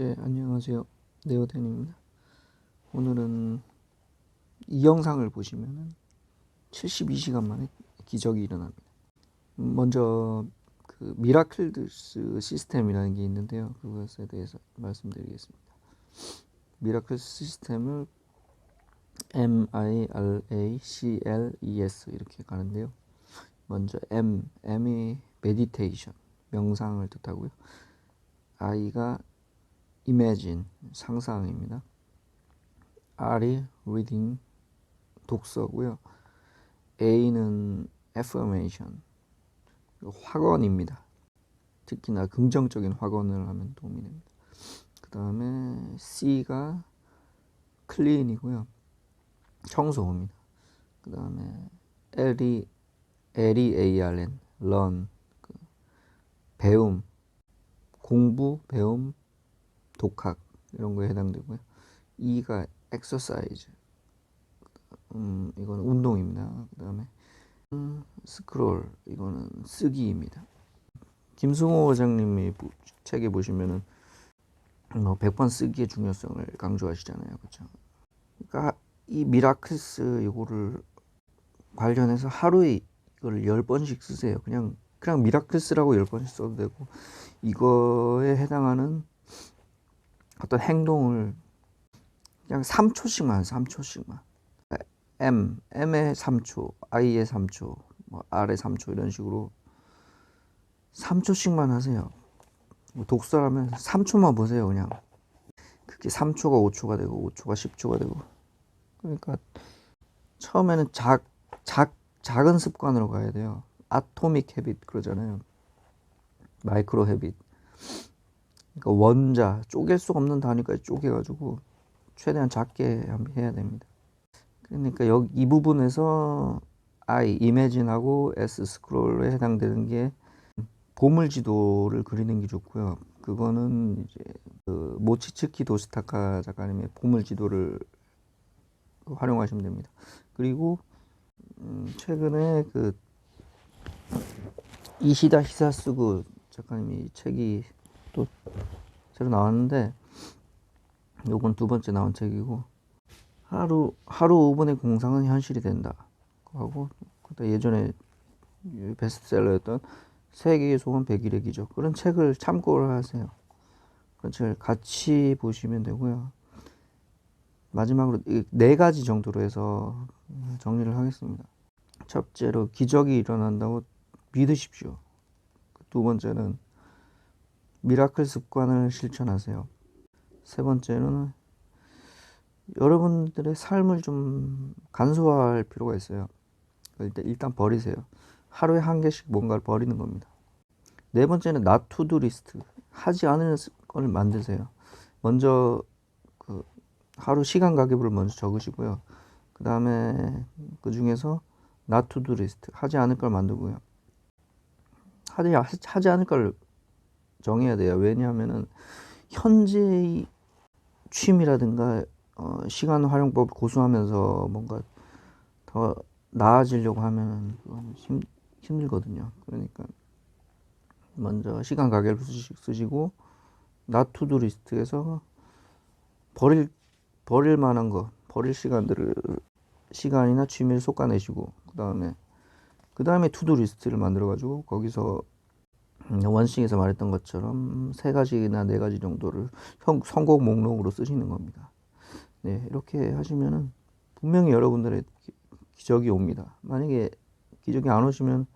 네, 안녕하세요. 네오텐입니다. 오늘은 이 영상을 보시면은 72시간 만에 기적이 일어납니다. 먼저 그 미라클스 시스템이라는 게 있는데요. 그것에 대해서 말씀드리겠습니다. 미라클 시스템을 M I R A C L E S 이렇게 가는데요. 먼저 M M이 메디테이션 명상을 뜻하고요. I가 imagine 상상입니다. R이 reading 독서고요. A는 affirmation 확언입니다. 특히나 긍정적인 확언을 하면 도움이 됩니다. 그 다음에 C가 clean이고요. 청소입니다. 그 다음에 L이 L이 A-R-N learn 그 배움 공부 배움 독학 이런 거에 해당되고요. E가 exercise 음 이거는 운동입니다. 그 다음에 음, 스크롤 이거는 쓰기입니다. 김승호 회장님이 부- 책에 보시면은 뭐 100번 쓰기의 중요성을 강조하시잖아요. 그렇죠? 그러니까 이 미라클스 이거를 관련해서 하루에 이걸 10번씩 쓰세요. 그냥 그냥 미라클스라고 10번씩 써도 되고 이거에 해당하는 어떤 행동을 그냥 3초씩만 3초씩만 M, M의 3초, I의 3초, 뭐 R의 3초 이런 식으로 3초씩만 하세요. 뭐 독서라면 3초만 보세요, 그냥. 그게 3초가 5초가 되고 5초가 10초가 되고. 그러니까 처음에는 작, 작, 작은 습관으로 가야 돼요. 아토믹 헤빗 그러잖아요. 마이크로 헤빗. 그러니까 원자, 쪼갤 수 없는 단위까지 쪼개가지고 최대한 작게 해야 됩니다. 그러니까 여기 이 부분에서 I, 이매진하고 S, 스크롤에 해당되는 게 보물 지도를 그리는 게 좋고요. 그거는 이제 그 모치츠키 도스타카 작가님의 보물 지도를 활용하시면 됩니다. 그리고 음, 최근에 그 이시다 히사스구 작가님이 책이 또 새로 나왔는데 요건 두 번째 나온 책이고 하루 하루 5분의 공상은 현실이 된다 하고 예전에 베스트셀러였던 세계의 소원 100일의 기적 그런 책을 참고를 하세요. 그런 책을 같이 보시면 되고요. 마지막으로 이네 가지 정도로 해서 정리를 하겠습니다. 첫째로 기적이 일어난다고 믿으십시오. 두 번째는 미라클 습관을 실천하세요. 세 번째는 여러분들의 삶을 좀 간소화할 필요가 있어요. 일단, 일단 버리세요. 하루에 한 개씩 뭔가를 버리는 겁니다. 네 번째는 to do 리스트. 하지 않을 걸 만드세요. 먼저 그 하루 시간 가계부를 먼저 적으시고요. 그 다음에 그 중에서 to do 리스트. 하지 않을 걸 만들고요. 하지, 하지 않을 걸 정해야 돼요. 왜냐하면은 현재의 취미라든가 어, 시간 활용법을 고수하면서 뭔가 더 나아지려고 하면 그건 힘, 힘들거든요. 그러니까 먼저 시간 쓰시- 쓰시고 나투두 리스트에서 버릴 버릴 만한 거 버릴 시간들을 시간이나 취미를 솎아내시고 그 다음에 그 다음에 투두 리스트를 만들어 가지고 거기서 음, 원칙에서 말했던 것처럼 세 가지나 네 가지 정도를 성, 선곡 목록으로 쓰시는 겁니다. 네, 이렇게 하시면은 분명히 여러분들의 기- 기적이 옵니다. 만약에 기적이 안 오시면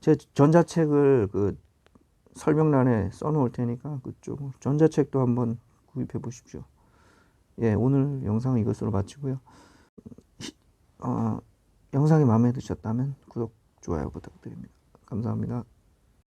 제 전자책을 그 설명란에 써놓을 테니까 그쪽 전자책도 한번 구입해 보십시오. 예, 오늘 영상은 이것으로 마치고요. 시- 어, 영상이 마음에 드셨다면 구독, 좋아요 부탁드립니다. 감사합니다.